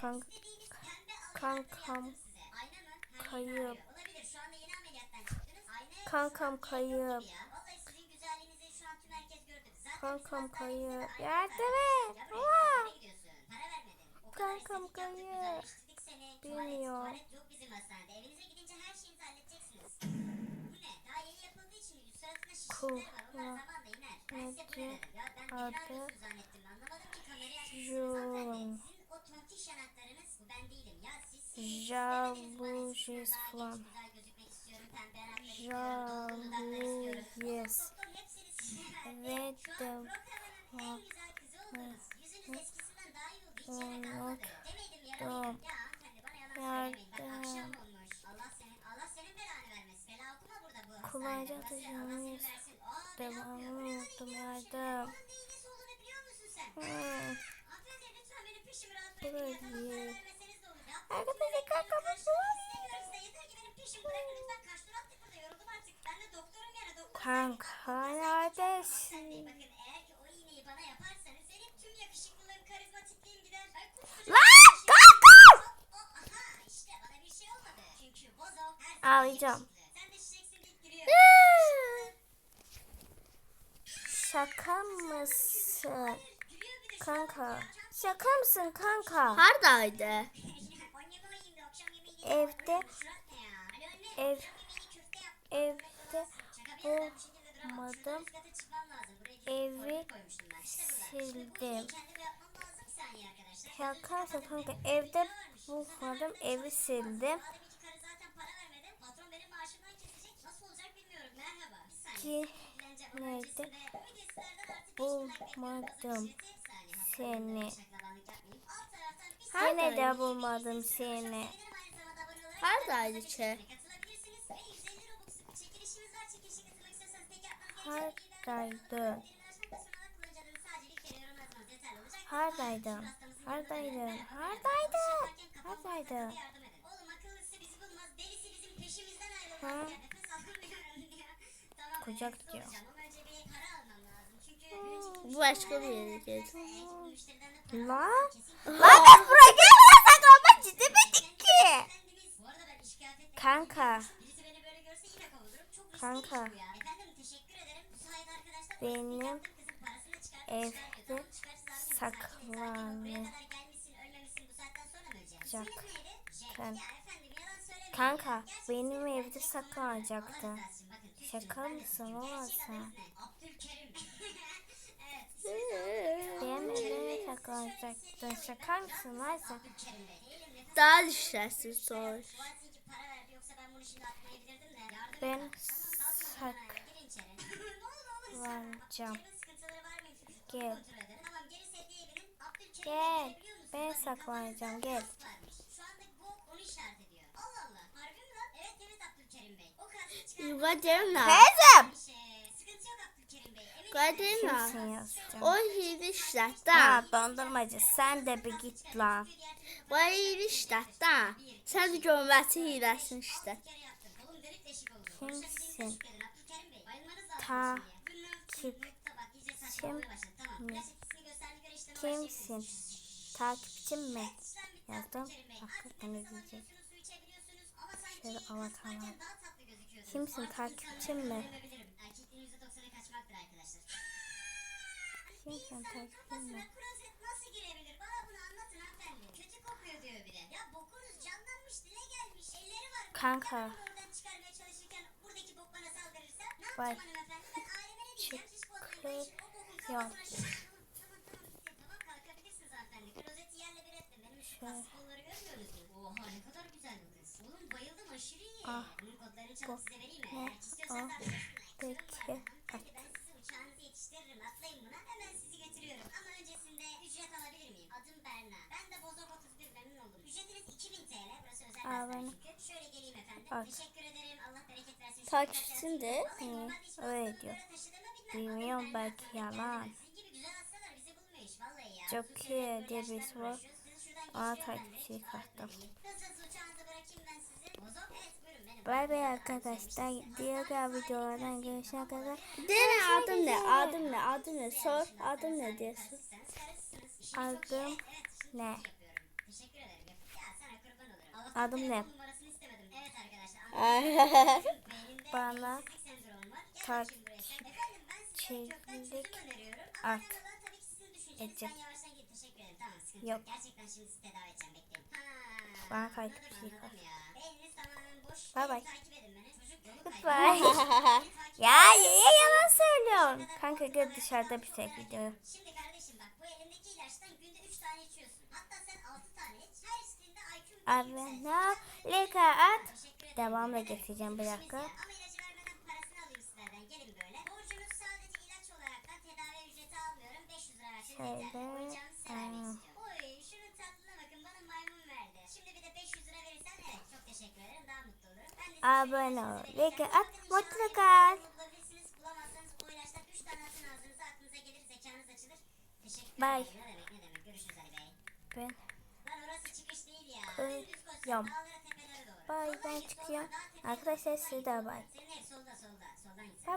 Kank kankam kayıp. Kankam kayıp. Kankam kayıp. Yardım et. Kankam kayıp. Bilmiyor. Cool. Adı Jun iş anahtarınız bu ben değilim. Ya siz. Jabujes falan. Jabujes. Ve de Onluk Doğum Yardım Kullanıcı atışının devamı unuttum yardım Arkadaşlar kankamın doğru. Kanka neredesin? Lan kanka! Ağlayacağım. Şaka mısın? Kanka. Şaka mısın kanka? Haradaydı. Evde ev evde bulmadım. Evi sildim. Şaka kanka evde bulmadım evi sildim. Ki nerede bulmadım seni. Her Yine de bulmadım seni. Her daim içe. Her daim. Hardaydım. Hardaydım. Hardaydım. Hardaydım. Ha. Kucak diyor. Bu başka bir yere geldi. La? Lan biz buraya gelmeden saklanmak gidemedik ki. Kanka. Kanka. Benim evde saklanacak. Kanka. Kanka benim evde saklanacaktı. Şaka mısın o? Beğenmediğine takılacaktın. Şaka mısın lan? Daha düşersin sonra. Ben saklanacağım. Gel. Gel. Ben saklanacağım. Gel. Yuva Cemna. Teyzem. Kadena. Kimsin yazacağım? O iyiymiş hatta. Ha dondurmacı sen de bir git lan. O iyiymiş hatta. Sen de gömmesi iyilesin işte. Kimsin? Ta takipçim mi? Kimsin? Takipçim mi? Yazdım. Hakikaten izleyecek. Şöyle avatarlar. Kimsin takipçim mi? Gerçekten takip etme. nasıl girebilir? Bana bunu anlatın hanımefendi. Kötü kokuyor diyor bile. Ya bokunuz canlanmış dile gelmiş. Elleri var. Kanka. Ben bunu oradan çıkarmaya çalışırken buradaki bok bana saldırırsa ne yapacağım hanımefendi? Ben aileme ne diyeceğim? Siz bozmayın. O bokun kafasına şişt. Tamam tamam tamam. Tamam kalkabilirsiniz hanımefendi. Klozeti yerle bir etme. Benim şu baskıları görmüyor musunuz? Oha ne kadar güzel bu kız. Oğlum bayıldım aşırı iyi. Ah. Bunun kodlarını çalıp size vereyim mi? Eğer istiyorsanız arkadaşlar. abone. Bak. De hani öyle diyor. Bilmiyorum belki yalan. Çok iyi diye birisi var. Ona takipçi kattım. Bay bay arkadaşlar. Diğer videolardan görüşene kadar. Dene adım ne? Adım ne? Adım ne? Sor. Adım ne diyorsun? Adım ne? Adım ne? Bana takçilik ak edecek. Yok. Bana takçilik ak. Bay bay. Goodbye. ya niye yalan söylüyorsun? Kanka gör dışarıda bir tek video. Arena Leka at. Devamla getireceğim bir dakika. Şöyle. E, abone ol. Like at. Mutlu kal. Bye. Ben ee, Kıyam. Bay ben çıkıyorum. Arkadaşlar siz de bay. Bye.